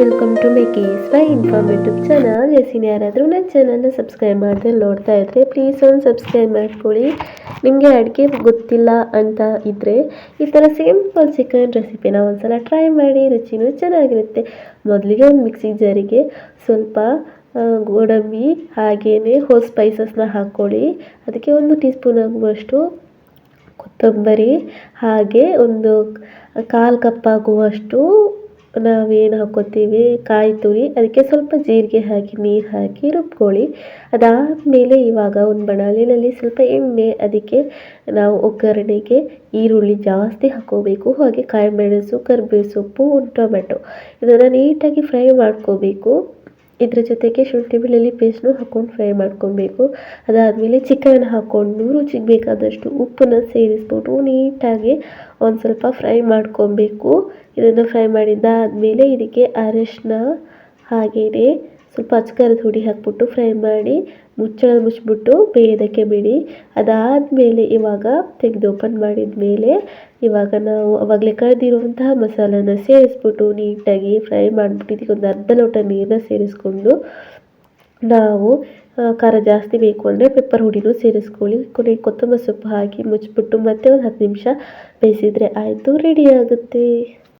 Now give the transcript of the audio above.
Welcome to my case Y informative channel ಎಸಿನ ಯಾರಾದರೂ ನನ್ನ ಚಾನಲ್ನ ಸಬ್ಸ್ಕ್ರೈಬ್ ಮಾಡದೆ ನೋಡ್ತಾ ಇದ್ದರೆ ಪ್ಲೀಸ್ ಒಂದು ಸಬ್ಸ್ಕ್ರೈಬ್ ಮಾಡ್ಕೊಳ್ಳಿ. ನಿಮಗೆ ಅಡುಗೆ ಗೊತ್ತಿಲ್ಲ ಅಂತ ಇದ್ದರೆ ಈ ಥರ ಸಿಂಪಲ್ ಚಿಕನ್ ರೆಸಿಪಿನ ಒಂದ್ಸಲ ಟ್ರೈ ಮಾಡಿ, ರುಚಿನೂ ಚೆನ್ನಾಗಿರುತ್ತೆ. ಮೊದಲಿಗೆ ಒಂದು ಮಿಕ್ಸಿ ಜಾರಿಗೆ ಸ್ವಲ್ಪ ಗೋಡಂಬಿ ಹಾಗೇ ಹೋ ಸ್ಪೈಸಸ್ನ ಹಾಕ್ಕೊಳ್ಳಿ. ಅದಕ್ಕೆ ಒಂದು ಟೀ ಸ್ಪೂನ್ ಆಗುವಷ್ಟು ಕೊತ್ತಂಬರಿ, ಹಾಗೆ ಒಂದು ಕಾಲು ಕಪ್ ಆಗುವಷ್ಟು ನಾವೇನು ಹಾಕ್ಕೋತೀವಿ ಕಾಯಿ ತುರಿ ಅದಕ್ಕೆ ಸ್ವಲ್ಪ ಜೀರಿಗೆ ಹಾಕಿ, ನೀರು ಹಾಕಿ ರುಬ್ಕೊಳ್ಳಿ. ಅದಾದಮೇಲೆ ಇವಾಗ ಒಂದು ಬಣಾಲಿನಲ್ಲಿ ಸ್ವಲ್ಪ ಎಣ್ಣೆ ಅದಕ್ಕೆ ನಾವು ಒಗ್ಗರಣೆಗೆ ಈರುಳ್ಳಿ ಜಾಸ್ತಿ ಹಾಕ್ಕೋಬೇಕು. ಹಾಗೆ ಕಾಯಿ ಮೆಣಸು ಕರಿಬೇವು ಸೊಪ್ಪು ಟೊಮೆಟೊ ಇದನ್ನು ನೀಟಾಗಿ ಫ್ರೈ ಮಾಡ್ಕೋಬೇಕು. ಇದ್ರ ಜೊತೆಗೆ ಶುಂಠಿ ಬೆಳ್ಳುಳ್ಳಿ ಪೇಸ್ಟ್ನು ಹಾಕ್ಕೊಂಡು ಫ್ರೈ ಮಾಡ್ಕೊಬೇಕು. ಅದಾದಮೇಲೆ ಚಿಕನ್ ಹಾಕ್ಕೊಂಡು ರುಚಿಗೆ ಬೇಕಾದಷ್ಟು ಉಪ್ಪನ್ನ ಸೇರಿಸ್ಬಿಟ್ಟು ನೀಟಾಗಿ ಒಂದು ಸ್ವಲ್ಪ ಫ್ರೈ ಮಾಡ್ಕೊಬೇಕು. ಇದನ್ನು ಫ್ರೈ ಮಾಡಿದ್ದಾದಮೇಲೆ ಇದಕ್ಕೆ ಅರಿಶಿನ ಹಾಗೆಯೇ ಸ್ವಲ್ಪ ಅಚ್ಕಾರದ ಹುಡಿ ಹಾಕ್ಬಿಟ್ಟು ಫ್ರೈ ಮಾಡಿ ಮುಚ್ಚಳ ಮುಚ್ಚಿಬಿಟ್ಟು ಬೇಯೋದಕ್ಕೆ ಬಿಡಿ. ಅದಾದಮೇಲೆ ಇವಾಗ ತೆಗೆದು ಓಪನ್ ಮಾಡಿದ ಮೇಲೆ ಇವಾಗ ನಾವು ಅವಾಗಲೇ ಕಳೆದಿರುವಂತಹ ಮಸಾಲನ ಸೇರಿಸ್ಬಿಟ್ಟು ನೀಟಾಗಿ ಫ್ರೈ ಮಾಡಿಬಿಟ್ಟು ಇದಕ್ಕೆ ಒಂದು ಅರ್ಧ ಲೋಟ ನೀರನ್ನ ಸೇರಿಸ್ಕೊಂಡು ನಾವು ಖಾರ ಜಾಸ್ತಿ ಬೇಕು ಅಂದರೆ ಪೆಪ್ಪರ್ ಹುಡಿನೂ ಸೇರಿಸ್ಕೊಳ್ಳಿ. ಕೊನೆಗೆ ಕೊತ್ತಂಬರಿ ಸೊಪ್ಪು ಹಾಕಿ ಮುಚ್ಚಿಬಿಟ್ಟು ಮತ್ತೆ ಒಂದು ಹತ್ತು ನಿಮಿಷ ಬೇಯಿಸಿದರೆ ಆಯಿತು ರೆಡಿ ಆಗುತ್ತೆ.